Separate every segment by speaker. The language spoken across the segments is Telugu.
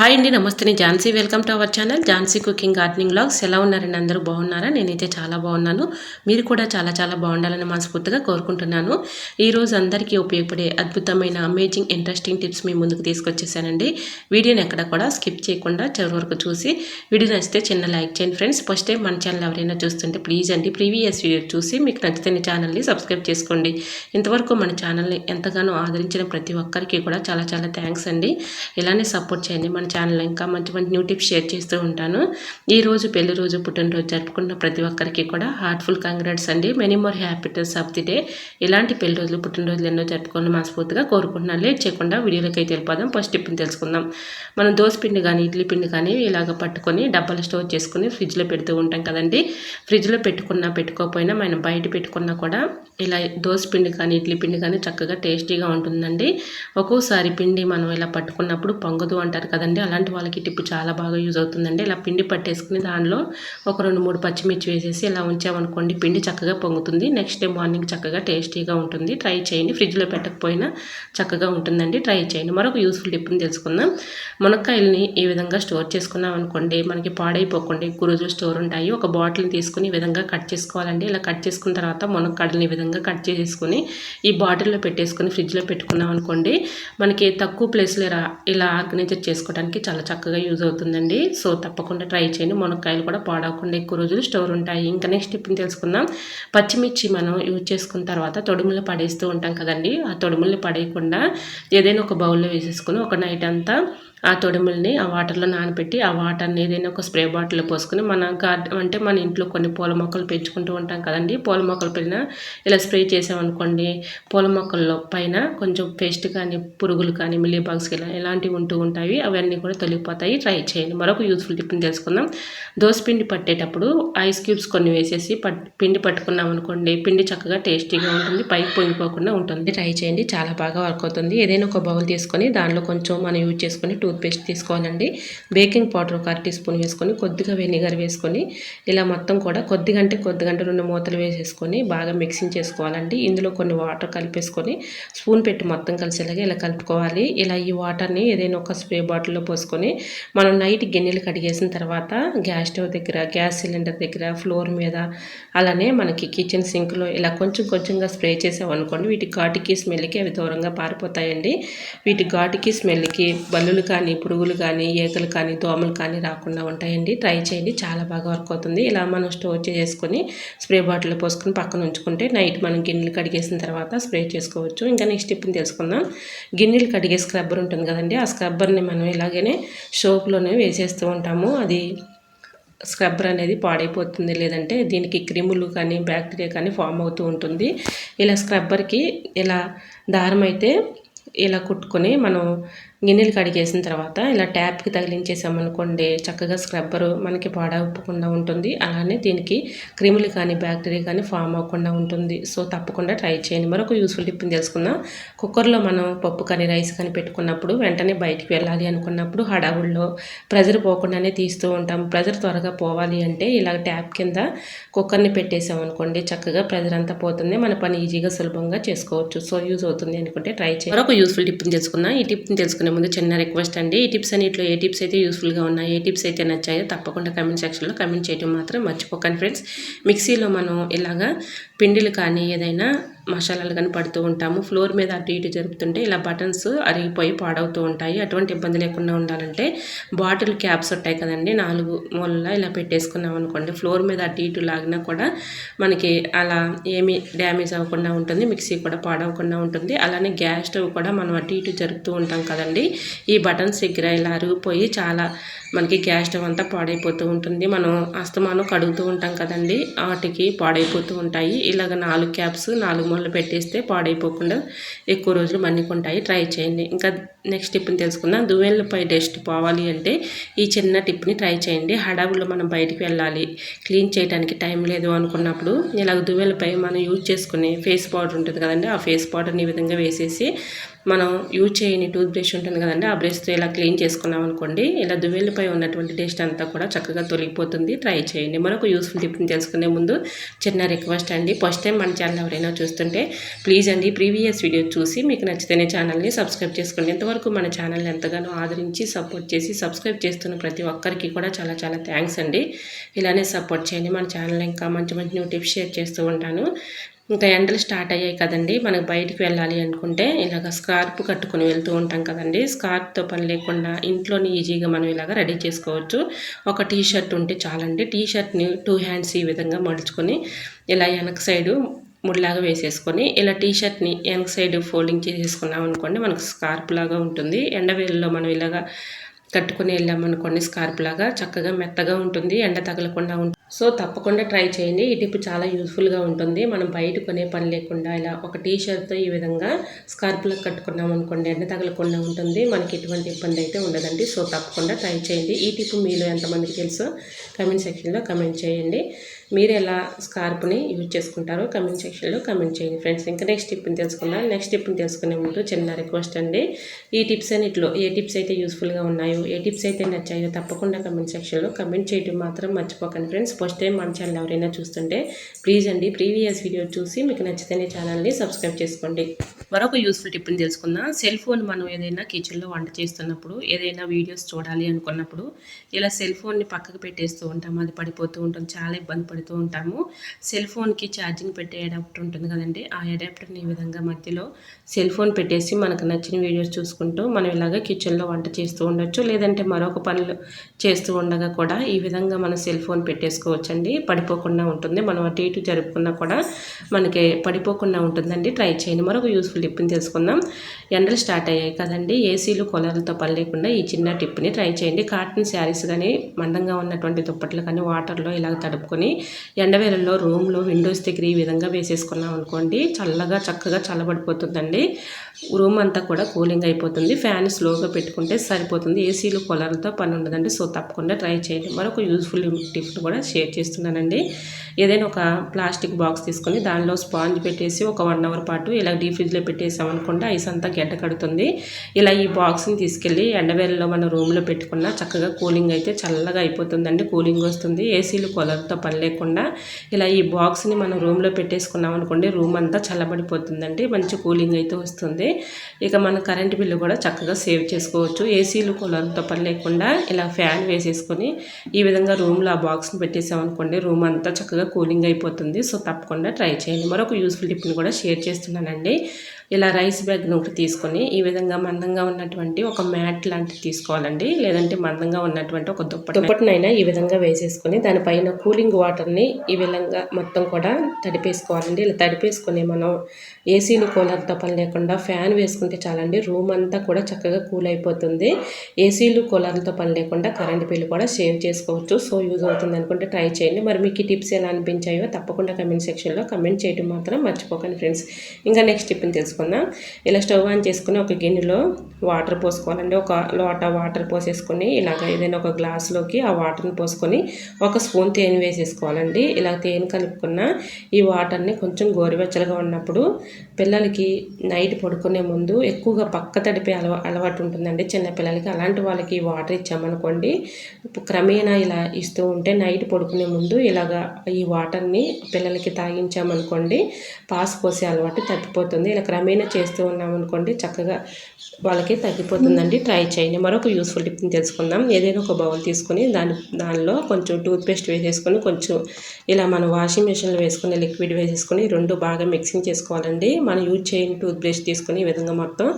Speaker 1: హాయ్ అండి నమస్తే. నేను Jhansi. Welcome to our channel Jhansi cooking gardening blogs ఎలా ఉన్నారండి అందరూ? బాగున్నారా? నేనైతే చాలా బాగున్నాను. మీరు కూడా చాలా చాలా బాగుండాలని మనస్ఫూర్తిగా కోరుకుంటున్నాను. ఈరోజు అందరికీ ఉపయోగపడే అద్భుతమైన అమేజింగ్ ఇంట్రెస్టింగ్ టిప్స్ మీ ముందుకు తీసుకొచ్చేసానండి. వీడియోని ఎక్కడ కూడా స్కిప్ చేయకుండా చివరి వరకు చూసి వీడియో నచ్చితే చిన్న లైక్ చేయండి ఫ్రెండ్స్. ఫస్ట్ టైం మన ఛానల్ ఎవరైనా చూస్తుంటే ప్లీజ్ అండి ప్రీవియస్ వీడియో చూసి మీకు నచ్చితే ఛానల్ని సబ్స్క్రైబ్ చేసుకోండి. ఇంతవరకు మన ఛానల్ని ఎంతగానో ఆదరించిన ప్రతి ఒక్కరికి కూడా చాలా చాలా థ్యాంక్స్ అండి. ఇలానే సపోర్ట్ చేయండి మన ఛానల్ ఇంకా మంచి మంచి న్యూ టిప్స్ షేర్ చేస్తూ ఉంటాను. ఈ రోజు పెళ్ళి రోజు పుట్టినరోజు జరుపుకున్న ప్రతి ఒక్కరికి కూడా హార్ట్ఫుల్ కంగ్రాట్స్ అండి. Many more happiness of the day ఇలాంటి పెళ్ళి రోజులు పుట్టినరోజులు ఎన్నో జరుపుకోవాలని మనస్ఫూర్తిగా కోరుకుంటున్నాను. లేట్ చేయకుండా వీడియోలోకి అయితే వెళ్ళిపోదాం. ఫస్ట్ టిప్ని తెలుసుకుందాం. మనం దోశ పిండి కానీ ఇడ్లీ పిండి కానీ ఇలాగ పట్టుకొని డబ్బాలు స్టోర్ చేసుకుని ఫ్రిడ్జ్లో పెడుతూ ఉంటాం కదండి. ఫ్రిడ్జ్లో పెట్టుకున్నా పెట్టుకోకపోయినా మనం బయట పెట్టుకున్నా కూడా ఇలా దోశ పిండి కానీ ఇడ్లీ పిండి కానీ చక్కగా టేస్టీగా ఉంటుందండి. ఒక్కోసారి పిండి మనం ఇలా పట్టుకున్నప్పుడు పొంగదు అంటారు కదండి. అలాంటి వాళ్ళకి టిప్పు చాలా బాగా యూజ్ అవుతుందండి. ఇలా పిండి పట్టేసుకుని దానిలో ఒక రెండు మూడు పచ్చిమిర్చి వేసేసి ఇలా ఉంచామనుకోండి పిండి చక్కగా పొంగుతుంది. నెక్స్ట్ డే మార్నింగ్ చక్కగా టేస్టీగా ఉంటుంది. ట్రై చేయండి. ఫ్రిడ్జ్లో పెట్టకపోయినా చక్కగా ఉంటుందండి. ట్రై చేయండి. మరొక యూస్ఫుల్ టిప్ని తెలుసుకుందాం. మునక్కాయలని ఈ విధంగా స్టోర్ చేసుకున్నాం అనుకోండి మనకి పాడైపోకుండా ఎక్కువ రోజులు స్టోర్ ఉంటాయి. ఒక బాటిల్ని తీసుకుని ఈ విధంగా కట్ చేసుకోవాలండి. ఇలా కట్ చేసుకున్న తర్వాత మునక్కాడలని ఈ విధంగా కట్ చేసేసుకుని ఈ బాటిల్లో పెట్టేసుకొని ఫ్రిడ్జ్లో పెట్టుకున్నాం అనుకోండి మనకి తక్కువ ప్లేస్లో ఇలా ఆర్గనైజర్ చేసుకోవడానికి చాలా చక్కగా యూజ్ అవుతుందండి. సో తప్పకుండా ట్రై చేయండి. మునక్కాయలు కూడా పాడవకుండా ఎక్కువ రోజులు స్టోర్ ఉంటాయి. ఇంకా నెక్స్ట్ టిప్ని తెలుసుకుందాం. పచ్చిమిర్చి మనం యూజ్ చేసుకున్న తర్వాత తొడుములు పడేస్తూ ఉంటాం కదండి. ఆ తొడుముల్ని పడేయకుండా ఏదైనా ఒక బౌల్లో వేసేసుకుని ఒక నైట్ అంతా ఆ తొడిముల్ని ఆ వాటర్లో నానబెట్టి ఆ వాటర్ని ఏదైనా ఒక స్ప్రే బాటిల్లో పోసుకుని మన గార్డెన్ అంటే మన ఇంట్లో కొన్ని పూల మొక్కలు పెంచుకుంటూ ఉంటాం కదండి. పూల మొక్కల పైన ఇలా స్ప్రే చేసామనుకోండి పూల మొక్కల్లో పైన కొంచెం పేస్ట్ కానీ పురుగులు కానీ మిల్లీ బాగ్స్ ఇలా ఇలాంటివి ఉంటూ ఉంటాయి. అవన్నీ కూడా తొలగిపోతాయి. ట్రై చేయండి. మరొక యూస్ఫుల్ టిప్ని తెలుసుకుందాం. పిండి పట్టేటప్పుడు ఐస్ క్యూబ్స్ కొన్ని వేసేసి పట్ పిండి పట్టుకున్నాం అనుకోండి పిండి చక్కగా టేస్టీగా ఉంటుంది పైకి పొంగిపోకుండా ఉంటుంది. ట్రై చేయండి. చాలా బాగా వర్క్ అవుతుంది. ఏదైనా ఒక బౌల్ తీసుకొని దానిలో కొంచెం మనం యూజ్ చేసుకొని టూ టూత్పేస్ట్ తీసుకోవాలండి. బేకింగ్ పౌడర్ ఒక అర టీ స్పూన్ వేసుకొని కొద్దిగా వెనిగర్ వేసుకొని ఇలా మొత్తం కూడా కొద్దిగా అంటే కొద్దిగా రెండు మూతలు వేసేసుకొని బాగా మిక్సింగ్ చేసుకోవాలండి. ఇందులో కొన్ని వాటర్ కలిపేసుకొని స్పూన్ పెట్టి మొత్తం కలిసేలాగా ఇలా కలుపుకోవాలి. ఇలా ఈ వాటర్ని ఏదైనా ఒక స్ప్రే బాటిల్లో పోసుకొని మనం నైట్ గిన్నెలు కడిగేసిన తర్వాత గ్యాస్ స్టవ్ దగ్గర గ్యాస్ సిలిండర్ దగ్గర ఫ్లోర్ మీద అలానే మనకి కిచెన్ సింక్లో ఇలా కొంచెం కొంచెంగా స్ప్రే చేసామనుకోండి వీటి ఘాటుకి స్మెల్కి అవి దూరంగా పారిపోతాయండి. వీటి ఘాటుకి స్మెల్కి బల్లులు కానీ పురుగులు కానీ ఈకలు కానీ దోమలు కానీ రాకుండా ఉంటాయండి. ట్రై చేయండి. చాలా బాగా వర్క్ అవుతుంది. ఇలా మనం స్టోర్ చేసుకొని స్ప్రే బాటిల్ పోసుకొని పక్కన ఉంచుకుంటే నైట్ మనం గిన్నెలు కడిగేసిన తర్వాత స్ప్రే చేసుకోవచ్చు. ఇంకా నెక్స్ట్ ఇప్పుడు తెలుసుకుందాం. గిన్నెలు కడిగే స్క్రబ్బర్ ఉంటుంది కదండి. ఆ స్క్రబ్బర్ని మనం ఇలాగనే షోప్లోనే వేసేస్తూ ఉంటాము. అది స్క్రబ్బర్ అనేది పాడైపోతుంది. లేదంటే దీనికి క్రిములు కానీ బ్యాక్టీరియా కానీ ఫామ్ అవుతూ ఉంటుంది. ఇలా స్క్రబ్బర్కి ఇలా దారం అయితే ఇలా కుట్టుకొని మనం గిన్నెలు కడిగేసిన తర్వాత ఇలా ట్యాప్కి తగిలించేసామనుకోండి చక్కగా స్క్రబ్బరు మనకి పాడవకుండా ఉంటుంది. అలానే దీనికి క్రిములు కానీ బ్యాక్టీరియా కానీ ఫామ్ అవ్వకుండా ఉంటుంది. సో తప్పకుండా ట్రై చేయండి. మరొక యూస్ఫుల్ టిప్ని తెలుసుకుందాం. కుక్కర్లో మనం పప్పు కానీ రైస్ కానీ పెట్టుకున్నప్పుడు వెంటనే బయటికి వెళ్ళాలి అనుకున్నప్పుడు హడావుల్లో ప్రెజర్ పోకుండానే తీస్తూ ఉంటాం. ప్రెజర్ త్వరగా పోవాలి అంటే ఇలా ట్యాప్ కింద కుక్కర్ని పెట్టేసామనుకోండి చక్కగా ప్రెజర్ అంతా పోతుంది. మన పని ఈజీగా సులభంగా చేసుకోవచ్చు. సో యూజ్ అవుతుంది అనుకుంటే ట్రై చేయండి. మరొక యూస్ఫుల్ టిప్ని తెలుసుకుందాం. ఈ టిప్ని తెలుసుకునే ముందు చిన్న రిక్వెస్ట్ అండి. ఈ టిప్స్ అన్నింటిలో ఏ టిప్స్ అయితే యూస్ఫుల్గా ఉన్నాయి ఏ టిప్స్ అయితే నచ్చాయో తప్పకుండా కమెంట్ సెక్షన్లో కమెంట్ చేయడం మాత్రం మర్చిపోకండి ఫ్రెండ్స్ మిక్సీలో మనం ఇలాగా పిండిలు కానీ ఏదైనా మసాలాలు కానీ పడుతూ ఉంటాము. ఫ్లోర్ మీద అటు ఇటు జరుపుతుంటే ఇలా బటన్స్ అరిగిపోయి పాడవుతూ ఉంటాయి. అటువంటి ఇబ్బంది లేకుండా ఉండాలంటే బాటిల్ క్యాప్స్ ఉంటాయి కదండి. నాలుగు మూలలా ఇలా పెట్టేసుకున్నాం అనుకోండి. ఫ్లోర్ మీద అటు ఇటు లాగినా కూడా మనకి అలా ఏమీ డ్యామేజ్ అవ్వకుండా ఉంటుంది. మిక్సీ కూడా పాడవకుండా ఉంటుంది. అలానే గ్యాస్ స్టవ్ కూడా మనం అటు ఇటు జరుపుతూ ఉంటాం కదండి. ఈ బటన్స్ దగ్గర ఇలా అరిగిపోయి చాలా మనకి గ్యాస్ స్టవ్ అంతా పాడైపోతూ ఉంటుంది. మనం అస్తమానం కడుగుతూ ఉంటాం కదండి. వాటికి పాడైపోతూ ఉంటాయి. ఇలాగ నాలుగు క్యాప్స్ నాలుగు స్టోర్లో పెట్టేస్తే పాడైపోకుండా ఎక్కువ రోజులు మన్నికుంటాయి. ట్రై చేయండి. ఇంకా నెక్స్ట్ టిప్ని తెలుసుకుందాం. దువ్వెళ్ళపై డస్ట్ పోవాలి అంటే ఈ చిన్న టిప్ని ట్రై చేయండి. హడావుల్లో మనం బయటికి వెళ్ళాలి. క్లీన్ చేయడానికి టైం లేదు అనుకున్నప్పుడు ఇలాగ దువ్వెలపై మనం యూజ్ చేసుకునే ఫేస్ పౌడర్ ఉంటుంది కదండి ఆ ఫేస్ పౌడర్ని ఈ విధంగా వేసేసి మనం యూజ్ చేయని టూత్ బ్రష్ ఉంటుంది కదండి ఆ బ్రష్తో ఇలా క్లీన్ చేసుకున్నాం అనుకోండి ఇలా దువ్వెలపై ఉన్నటువంటి టేస్ట్ అంతా కూడా చక్కగా తొలగిపోతుంది. ట్రై చేయండి. మరొక యూస్ఫుల్ టిప్ని తెలుసుకునే ముందు చిన్న రిక్వెస్ట్ అండి. ఫస్ట్ టైం మన ఛానల్ ఎవరైనా చూస్తుంటే ప్లీజ్ అండి ప్రీవియస్ వీడియో చూసి మీకు నచ్చితేనే ఛానల్ని సబ్స్క్రైబ్ చేసుకోండి. ఇంతవరకు మన ఛానల్ ఎంతగానో ఆదరించి సపోర్ట్ చేసి సబ్స్క్రైబ్ చేస్తున్న ప్రతి ఒక్కరికి కూడా చాలా చాలా థ్యాంక్స్ అండి. ఇలానే సపోర్ట్ చేయండి. మన ఛానల్ ఇంకా మంచి మంచి న్యూ టిప్స్ షేర్ చేస్తూ ఉంటాను. ఇంకా ఎండలు స్టార్ట్ అయ్యాయి కదండి. మనకు బయటికి వెళ్ళాలి అనుకుంటే ఇలాగ స్కార్ప్ కట్టుకొని వెళ్తూ ఉంటాం కదండి. స్కార్ప్తో పని లేకుండా ఇంట్లోనే ఈజీగా మనం ఇలాగ రెడీ చేసుకోవచ్చు. ఒక టీ షర్ట్ ఉంటే చాలండి. టీ షర్ట్ని టూ హ్యాండ్స్ ఈ విధంగా మడుచుకొని ఇలా వెనక సైడు ముడిలాగా వేసేసుకొని ఇలా టీ షర్ట్ని వెనక సైడ్ ఫోల్డింగ్ చేసేసుకున్నాం అనుకోండి మనకు స్కార్ప్ లాగా ఉంటుంది. ఎండవేళ్ళలో మనం ఇలాగా కట్టుకుని వెళ్ళామనుకోండి స్కార్ప్ లాగా చక్కగా మెత్తగా ఉంటుంది. ఎండ తగలకుండా ఉంటుంది సో తప్పకుండా ట్రై చేయండి. ఈ టిప్ చాలా యూస్ఫుల్గా ఉంటుంది. మనం బయట కొనే పని లేకుండా ఇలా ఒక టీ షర్ట్తో ఈ విధంగా స్కార్ప్లో కట్టుకున్నాం అనుకోండి ఎండ తగలకుండా ఉంటుంది. మనకి ఎటువంటి ఇబ్బంది అయితే ఉండదండి. సో తప్పకుండా ట్రై చేయండి. ఈ టిప్ మీలో ఎంతమందికి తెలుసో కమెంట్ సెక్షన్లో కమెంట్ చేయండి. మీరు ఎలా స్కార్ప్ని యూజ్ చేసుకుంటారో కమెంట్ సెక్షన్లో కమెంట్ చేయండి ఫ్రెండ్స్. ఇంకా నెక్స్ట్ టిప్ని తెలుసుకుందాం. నెక్స్ట్ టిప్ని తెలుసుకునే ముందు చిన్న రిక్వెస్ట్ అండి. ఈ టిప్స్ అన్నిటిలో ఏ టిప్స్ అయితే యూస్ఫుల్గా ఉన్నాయో ఏ టిప్స్ అయితే నచ్చాయో తప్పకుండా కమెంట్ సెక్షన్లో కమెంట్ చేయడం మాత్రం మర్చిపోకండి ఫ్రెండ్స్. ఫస్ట్ టైం మన ఛానల్ ఎవరైనా చూస్తుంటే ప్లీజ్ అండి ప్రీవియస్ వీడియో చూసి మీకు నచ్చితేనే ఛానల్ని సబ్స్క్రైబ్ చేసుకోండి. మరొక యూస్ఫుల్ టిప్ని తెలుసుకుందాం. సెల్ ఫోన్ మనం ఏదైనా కిచెన్లో వంట చేస్తున్నప్పుడు ఏదైనా వీడియోస్ చూడాలి అనుకున్నప్పుడు ఇలా సెల్ ఫోన్ని పక్కకు పెట్టేస్తూ ఉంటాం. అది పడిపోతూ ఉంటాం. చాలా ఇబ్బంది పడుతూ ఉంటాము. సెల్ ఫోన్కి ఛార్జింగ్ పెట్టే అడాప్టర్ ఉంటుంది కదండి. ఆ అడాప్టర్ని ఈ విధంగా మధ్యలో సెల్ ఫోన్ పెట్టేసి మనకు నచ్చిన వీడియోస్ చూసుకుంటూ మనం ఇలాగ కిచెన్లో వంట చేస్తూ ఉండొచ్చు. లేదంటే మరొక పనులు చేస్తూ ఉండగా కూడా ఈ విధంగా మనం సెల్ ఫోన్ పెట్టేసుకోవచ్చండి. పడిపోకుండా ఉంటుంది. మనం అటు ఇటు జరుపుకున్నా కూడా మనకి పడిపోకుండా ఉంటుందండి. ట్రై చేయండి. మరొక యూస్ఫుల్ టిప్ని తెలుసుకుందాం. ఎండలు స్టార్ట్ అయ్యాయి కదండి. ఏసీలు కొలర్లతో పని లేకుండా ఈ చిన్న టిప్ని ట్రై చేయండి. కాటన్ శారీస్ కానీ మందంగా ఉన్నటువంటి దుప్పట్లు కానీ వాటర్లో ఇలా తడుపుకొని ఎండవేళల్లో రూమ్లో విండోస్ దగ్గర ఈ విధంగా వేసేసుకున్నాం అనుకోండి చల్లగా చక్కగా చల్లబడిపోతుందండి. రూమ్ అంతా కూడా కూలింగ్ అయిపోతుంది. ఫ్యాన్ స్లోగా పెట్టుకుంటే సరిపోతుంది. ఏసీలు కొలర్లతో పని ఉండదండి. సో తప్పకుండా ట్రై చేయండి. మరొక యూస్ఫుల్ టిప్ని కూడా షేర్ చేస్తున్నానండి. ఏదైనా ఒక ప్లాస్టిక్ బాక్స్ తీసుకొని దానిలో స్పాంజ్ పెట్టేసి ఒక వన్ అవర్ పాటు ఇలా డీ ఫ్రిడ్జ్లో పెట్టేసామనుకోండి ఐస్ అంతా గడ్డ కడుతుంది. ఇలా ఈ బాక్స్ని తీసుకెళ్ళి ఎండవేళ్ళలో మన రూమ్లో పెట్టుకున్న చక్కగా కూలింగ్ అయితే చల్లగా అయిపోతుందండి. కూలింగ్ వస్తుంది. ఏసీలు కొలర్తో పని లేకుండా ఇలా ఈ బాక్స్ని మనం రూమ్లో పెట్టేసుకున్నాం అనుకోండి రూమ్ అంతా చల్లబడిపోతుందండి. మంచి కూలింగ్ అయితే వస్తుంది. ఇక మన కరెంట్ బిల్లు కూడా చక్కగా సేవ్ చేసుకోవచ్చు. ఏసీలు కూలర్తో పని లేకుండా ఇలా ఫ్యాన్ వేసేసుకొని ఈ విధంగా రూమ్లో ఆ బాక్స్ని పెట్టేసామనుకోండి రూమ్ అంతా చక్కగా కూలింగ్ అయిపోతుంది. సో తప్పకుండా ట్రై చేయండి. మరొక యూస్ఫుల్ టిప్ని కూడా షేర్ చేస్తున్నానండి. ఇలా రైస్ బ్యాగ్ను ఒకటి తీసుకొని ఈ విధంగా మందంగా ఉన్నటువంటి ఒక మ్యాట్ లాంటిది తీసుకోవాలండి. లేదంటే మందంగా ఉన్నటువంటి ఒక దుప్పటి దుప్పటినైనా ఈ విధంగా వేసేసుకొని దానిపైన కూలింగ్ వాటర్ని ఈ విధంగా మొత్తం కూడా తడిపేసుకోవాలండి. ఇలా తడిపేసుకొని మనం ఏసీలు కూలర్తో పని లేకుండా ఫ్యాన్ వేసుకుంటే చాలండి. రూమ్ అంతా కూడా చక్కగా కూల్ అయిపోతుంది. ఏసీలు కూలర్లతో పని లేకుండా కరెంట్ బిల్లు కూడా సేవ్ చేసుకోవచ్చు. సో యూజ్ అవుతుంది అనుకుంటే ట్రై చేయండి. మరి మీకు ఈ టిప్స్ ఎలా అనిపించాయో తప్పకుండా కమెంట్ సెక్షన్లో కమెంట్ చేయడం మాత్రం మర్చిపోకండి ఫ్రెండ్స్. ఇంకా నెక్స్ట్ టిప్ని చేసుకుందాం ఇలా స్టవ్ ఆన్ చేసుకుని ఒక గిన్నెలో వాటర్ పోసుకోవాలండి. ఒక లోట వాటర్ పోసేసుకొని ఇలాగ ఏదైనా ఒక గ్లాస్లోకి ఆ వాటర్ని పోసుకొని ఒక స్పూన్ తేనె వేసేసుకోవాలండి. ఇలా తేనె కలుపుకున్న ఈ వాటర్ని కొంచెం గోరువెచ్చలుగా ఉన్నప్పుడు పిల్లలకి నైట్ పడుకునే ముందు ఎక్కువగా పక్క తడిపే అలవా అలవాటు ఉంటుందండి చిన్నపిల్లలకి. అలాంటి వాళ్ళకి వాటర్ ఇచ్చామనుకోండి క్రమేణా ఇలా ఇస్తూ ఉంటే నైట్ పడుకునే ముందు ఇలాగా ఈ వాటర్ని పిల్లలకి తాగించామనుకోండి పాస్ పోసే అలవాటు తప్పిపోతుంది. ఇలా క్రమేణా చేస్తూ ఉన్నామనుకోండి చక్కగా వాళ్ళకి తగ్గిపోతుందండి. ట్రై చేయండి. మరొక యూస్ఫుల్ టిప్ని తెలుసుకుందాం. ఏదైనా ఒక బౌల్ తీసుకొని దాని దానిలో కొంచెం టూత్పేస్ట్ వేసేసుకొని కొంచెం ఇలా మన వాషింగ్ మిషన్లో వేసుకుని లిక్విడ్ వేసేసుకొని రెండు బాగా మిక్సింగ్ చేసుకోవాలండి. మనం యూజ్ చేయని టూత్ బ్రష్ తీసుకొని ఈ విధంగా మొత్తం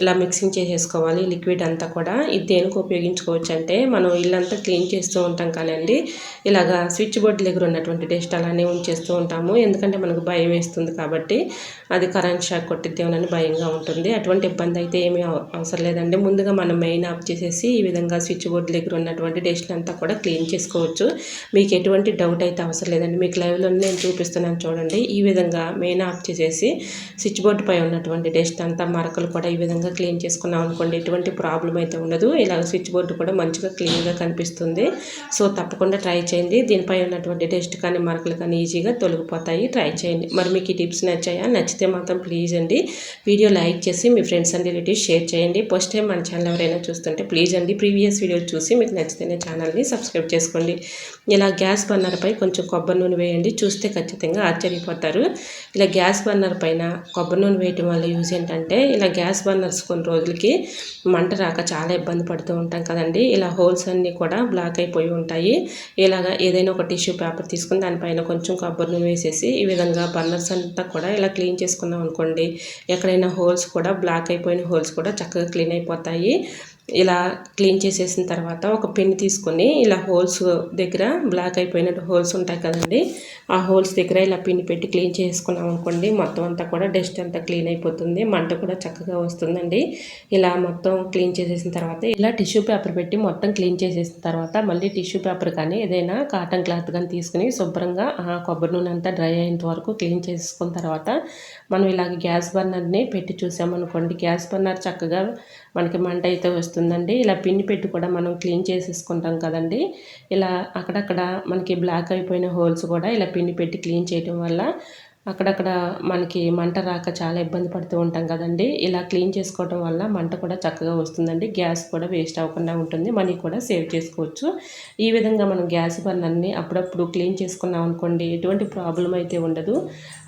Speaker 1: ఇలా మిక్సింగ్ చేసేసుకోవాలి లిక్విడ్ అంతా కూడా. ఇది దేనికి ఉపయోగించుకోవచ్చు అంటే మనం ఇల్లంతా క్లీన్ చేస్తూ ఉంటాం కానండి. ఇలాగా స్విచ్ బోర్డు దగ్గర ఉన్నటువంటి డస్ట్ అలానే ఉంచేస్తూ ఉంటాము. ఎందుకంటే మనకు భయం వేస్తుంది కాబట్టి అది కరెంట్ షాక్ కొట్టిద్దేమోనని భయంగా ఉంటుంది. అటువంటి ఇబ్బంది అయితే ఏమీ అవసరం లేదండి. ముందుగా మనం మెయిన్ ఆఫ్ చేసేసి ఈ విధంగా స్విచ్ బోర్డు దగ్గర ఉన్నటువంటి డస్ట్ అంతా కూడా క్లీన్ చేసుకోవచ్చు. మీకు ఎటువంటి డౌట్ అయితే అవసరం లేదండి. మీకు లైవ్లో నేను చూపిస్తున్నాను చూడండి. ఈ విధంగా మెయిన్ ఆఫ్ చేసేసి స్విచ్ బోర్డు పై ఉన్నటువంటి డస్ట్ అంతా మరకలు కూడా ఈ విధంగా మంచిగా క్లీన్ చేసుకున్నాం అనుకోండి ఎటువంటి ప్రాబ్లం అయితే ఉండదు. ఇలా స్విచ్ బోర్డు కూడా మంచిగా క్లీన్గా కనిపిస్తుంది. సో తప్పకుండా ట్రై చేయండి. దీనిపై ఉన్నటువంటి టెస్ట్ కానీ మార్కులు కానీ ఈజీగా తొలగిపోతాయి. ట్రై చేయండి. మరి మీకు ఈ టిప్స్ నచ్చాయా? నచ్చితే మాత్రం ప్లీజ్ అండి. వీడియో లైక్ చేసి మీ ఫ్రెండ్స్ అండ్ రిలేటివ్స్ షేర్ చేయండి. ఫస్ట్ టైం మన ఛానల్ ఎవరైనా చూస్తుంటే ప్లీజ్ అండి. ప్రీవియస్ వీడియో చూసి మీకు నచ్చితేనే ఛానల్ని సబ్స్క్రైబ్ చేసుకోండి. ఇలా గ్యాస్ బర్నర్పై కొంచెం కొబ్బరి నూనె వేయండి. చూస్తే ఖచ్చితంగా ఆశ్చర్యపోతారు. ఇలా గ్యాస్ బర్నర్ పైన కొబ్బరి నూనె వేయటం వల్ల యూజ్ ఏంటంటే ఇలా గ్యాస్ బర్నర్స్ కొన్ని రోజులకి మంట రాక చాలా ఇబ్బంది పడుతూ ఉంటాం కదండి. ఇలా హోల్స్ అన్నీ కూడా బ్లాక్ అయిపోయి ఉంటాయి. ఇలాగా ఏదైనా ఒక టిష్యూ పేపర్ తీసుకుని దానిపైన కొంచెం కొబ్బరి నూనె వేసేసి ఈ విధంగా బర్నర్స్ అంతా కూడా ఇలా క్లీన్ చేసుకున్నాం అనుకోండి ఎక్కడైనా హోల్స్ కూడా బ్లాక్ అయిపోయిన హోల్స్ కూడా చక్కగా క్లీన్ అయిపోతాయి. ఇలా క్లీన్ చేసేసిన తర్వాత ఒక పిన్ తీసుకొని ఇలా హోల్స్ దగ్గర బ్లాక్ అయిపోయినట్టు హోల్స్ ఉంటాయి కదండి ఆ హోల్స్ దగ్గర ఇలా పిన్ పెట్టి క్లీన్ చేసుకున్నాం అనుకోండి మొత్తం అంతా కూడా డస్ట్ అంతా క్లీన్ అయిపోతుంది మంట కూడా చక్కగా వస్తుందండి. ఇలా మొత్తం క్లీన్ చేసేసిన తర్వాత ఇలా టిష్యూ పేపర్ పెట్టి మొత్తం క్లీన్ చేసేసిన తర్వాత మళ్ళీ టిష్యూ పేపర్ కానీ ఏదైనా కాటన్ క్లాత్ కానీ తీసుకుని శుభ్రంగా ఆ కొబ్బరి నూనె అంతా డ్రై అయ్యేంత వరకు క్లీన్ చేసుకున్న తర్వాత మనం ఇలాగ గ్యాస్ బర్నర్ని పెట్టి చూసామనుకోండి గ్యాస్ బర్నర్ చక్కగా మనకి మంట అయితే వస్తుందండి. ఇలా పిండి పెట్టి కూడా మనం క్లీన్ చేసేసుకుంటాం కదండి. ఇలా అక్కడక్కడ మనకి బ్లాక్ అయిపోయిన హోల్స్ కూడా ఇలా పిండి పెట్టి క్లీన్ చేయడం వల్ల అక్కడక్కడ మనకి మంట రాక చాలా ఇబ్బంది పడుతూ ఉంటాం కదండి. ఇలా క్లీన్ చేసుకోవడం వల్ల మంట కూడా చక్కగా వస్తుందండి. గ్యాస్ కూడా వేస్ట్ అవ్వకుండా ఉంటుంది. మనీ కూడా సేవ్ చేసుకోవచ్చు. ఈ విధంగా మనం గ్యాస్ బర్నర్ని అప్పుడప్పుడు క్లీన్ చేసుకున్నాం అనుకోండి ఎటువంటి ప్రాబ్లం అయితే ఉండదు.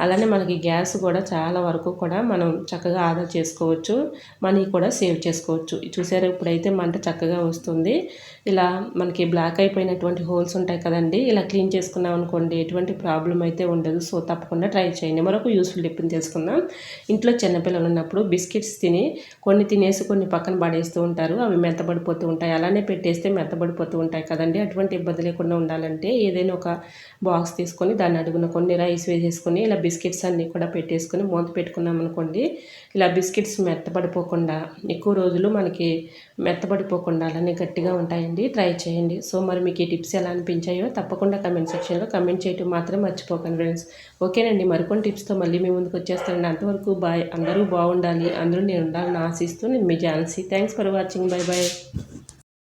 Speaker 1: అలానే మనకి గ్యాస్ కూడా చాలా వరకు కూడా మనం చక్కగా ఆదా చేసుకోవచ్చు. మనీ కూడా సేవ్ చేసుకోవచ్చు. చూసారు? ఇప్పుడైతే మంట చక్కగా వస్తుంది. ఇలా మనకి బ్లాక్ అయిపోయినటువంటి హోల్స్ ఉంటాయి కదండి ఇలా క్లీన్ చేసుకున్నాం అనుకోండి ఎటువంటి ప్రాబ్లం అయితే ఉండదు. సో తప్పకుండా ట్రై చేయండి. మరొక యూస్ఫుల్ టిప్ని తెలుసుకుందాం. ఇంట్లో చిన్నపిల్లలు ఉన్నప్పుడు బిస్కెట్స్ తిని కొన్ని తినేసి కొన్ని పక్కన పడేస్తూ ఉంటారు. అవి మెత్తబడిపోతూ ఉంటాయి. అలానే పెట్టేస్తే మెత్తబడిపోతూ ఉంటాయి కదండి. అటువంటి ఇబ్బంది లేకుండా ఉండాలంటే ఏదైనా ఒక బాక్స్ తీసుకొని దాన్ని అడుగున కొన్ని రైస్ వేసేసుకొని ఇలా బిస్కెట్స్ అన్నీ కూడా పెట్టేసుకొని మూత పెట్టుకున్నాం అనుకోండి. ఇలా బిస్కెట్స్ మెత్తబడిపోకుండా ఎక్కువ రోజులు మనకి మెత్తబడిపోకుండా అలానే గట్టిగా ఉంటాయి చేయండి ట్రై చేయండి. సో మరి మీకు ఈ టిప్స్ ఎలా అనిపించాయో తప్పకుండా కమెంట్ సెక్షన్లో కమెంట్ చేయటం మాత్రం మర్చిపోకండి ఫ్రెండ్స్ ఓకేనండి మరికొన్ని టిప్స్తో మళ్ళీ మీ ముందుకు వచ్చేస్తానండి. అంతవరకు బాయ్ అందరూ బాగుండాలి అందరూ నేను ఉండాలని ఆశిస్తూ నేను మీ Jhansi thanks for watching bye bye